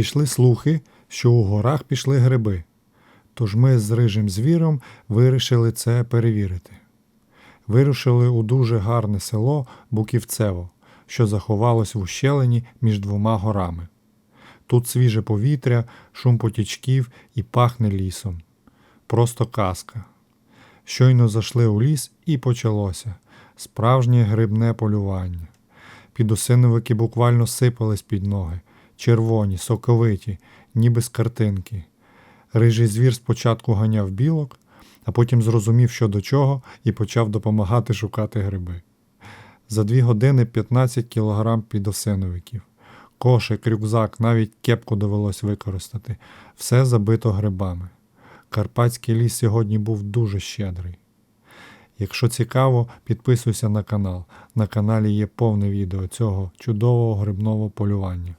Пішли слухи, що у горах пішли гриби. Тож ми з рижим звіром вирішили це перевірити. Вирушили у дуже гарне село Буківцево, що заховалось в ущелині між двома горами. Тут свіже повітря, шум потічків і пахне лісом. Просто казка. Щойно зайшли у ліс і почалося справжнє грибне полювання. Підосиновики буквально сипались під ноги, червоні, соковиті, ніби з картинки. Рижий звір спочатку ганяв білок, а потім зрозумів, що до чого, і почав допомагати шукати гриби. За дві години 15 кілограм підосиновиків. Кошик, рюкзак, навіть кепку довелось використати. Все забито грибами. Карпатський ліс сьогодні був дуже щедрий. Якщо цікаво, підписуйся на канал. На каналі є повне відео цього чудового грибного полювання.